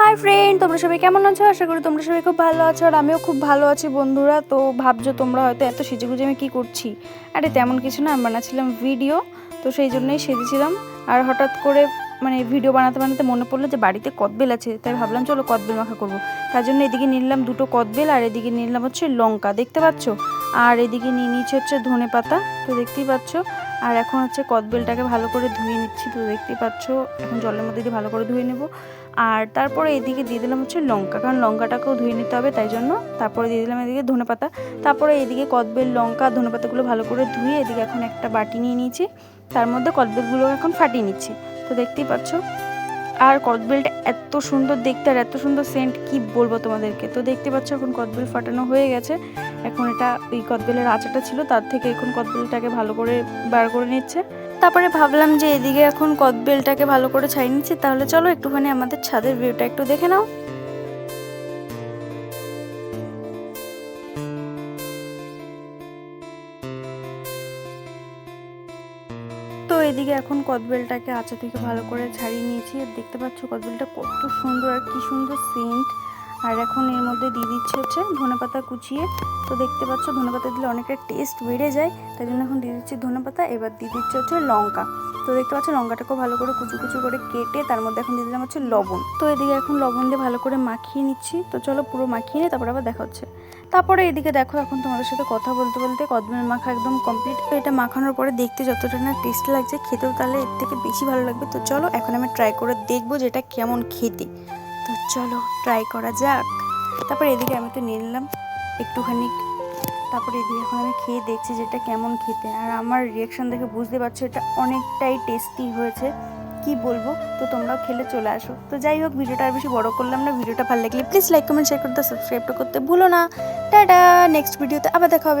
Hi friend তোমরা সবাই কেমন আছো? আশা করি তোমরা সবাই খুব ভালো আছো আর আমিও খুব ভালো আছি বন্ধুরা। তো ভাবছ তোমরা হয়তো এত সেজেগুজে আমি কী করছি? আরে তেমন কিছু না আমি বানাচ্ছিলাম ভিডিও তো সেই জন্যই সেজেছিলাম। আর হঠাৎ করে মানে ভিডিও বানাতে বানাতে মনে পড়ল যে বাড়িতে কদবেল আছে, তাই ভাবলাম চলো কদবেল মাখা করব। তার জন্য এদিকে নিলাম দুটো কদবেল আর এদিকে নিলাম হচ্ছে লঙ্কা, দেখতে পাচ্ছ? আর এদিকে নিয়ে নিচ্ছে হচ্ছে ধনে পাতা তো দেখতেই পাচ্ছ। আর এখন হচ্ছে কদবেলটাকে ভালো করে ধুয়ে নিচ্ছি, তো দেখতেই পাচ্ছ, এখন জলের মধ্যে দিয়ে ভালো করে ধুয়ে নেব। আর তারপরে এদিকে দিয়ে দিলাম হচ্ছে লঙ্কা, কারণ লঙ্কাটাকেও ধুয়ে নিতে হবে, তাই জন্য তারপরে দিয়ে দিলাম এদিকে ধনে পাতা। তারপরে এদিকে কদবেল, লঙ্কা, ধনে পাতাগুলো ভালো করে ধুয়ে এদিকে এখন একটা বাটি নিয়ে নিয়েছি, তার মধ্যে কদবেলগুলো এখন ফাটিয়ে নিচ্ছি, তো দেখতেই পাচ্ছ। আর কদবেলটা এত সুন্দর দেখতে আর এত সুন্দর সেন্ট কি বলব তোমাদেরকে? তো দেখতে পাচ্ছ এখন কদবেল ফাটানো হয়ে গেছে। এখন এটা ওই কদবেলের আচাটা ছিল, তার থেকে এখন কদবেলটাকে ভালো করে বার করে নিচ্ছে। তারপরে ভাবলাম যে এদিকে এখন কদবেলটাকে ভালো করে ছাই নিচ্ছি, তাহলে চলো একটুখানি আমাদের ছাদের ভিউটা একটু দেখে নাও। এদিকে এখন কদবেলটাকে আচা থেকে ভালো করে ছাড়িয়ে নিয়েছি। আর দেখতে পাচ্ছ কদবেলটা কত সুন্দর আর কি সুন্দর সেন্ট আর এখন এর মধ্যে দিয়ে দিচ্ছে হচ্ছে ধনেপাতা কুচিয়ে। তো দেখতে পাচ্ছ ধনেপাতা দিলে অনেকটা টেস্ট বেড়ে যায়, তাই জন্য এখন দিয়ে দিচ্ছি ধনেপাতা। এবার দিয়ে দিচ্ছে হচ্ছে লঙ্কা। তো দেখতে পাচ্ছ লঙ্কাটাকেও ভালো করে কুচু কুচু করে কেটে তার মধ্যে এখন দিয়ে দিলাম হচ্ছে লবণ। তো এদিকে এখন লবণ দিয়ে ভালো করে মাখিয়ে নিচ্ছি। তো চলো পুরো মাখিয়ে নিয়ে তারপর আবার দেখা হচ্ছে। তারপরে এদিকে দেখো এখন তোমাদের সাথে কথা বলতে বলতে কদমের মাখা একদম কমপ্লিট এটা মাখানোর পরে দেখতে যতটা না টেস্ট লাগছে, খেতেও তাহলে এর থেকে বেশি ভালো লাগবে। তো চলো এখন আমি ট্রাই করে দেখব যে এটা কেমন খেতে। তো চলো ট্রাই করা যাক। তারপরে এদিকে আমি তো নিয়ে নিলাম একটুখানি। তারপরে এদিকে এখন আমি খেয়ে দেখছি যে এটা কেমন খেতে। আর আমার রিয়াকশন দেখে বুঝতে পারছ এটা অনেকটাই টেস্টি হয়েছে। কি বলব? তো তোমরাও খেলে চলে আসো। তো যাই হোক, ভিডিওটা আর বেশি বড় করলাম না। ভিডিওটা ভালো লাগলে প্লিজ লাইক কমেন্ট শেয়ার করতে সাবস্ক্রাইবটা করতে ভুলো না। টাটা! নেক্সট ভিডিওতে আবার দেখা হবে।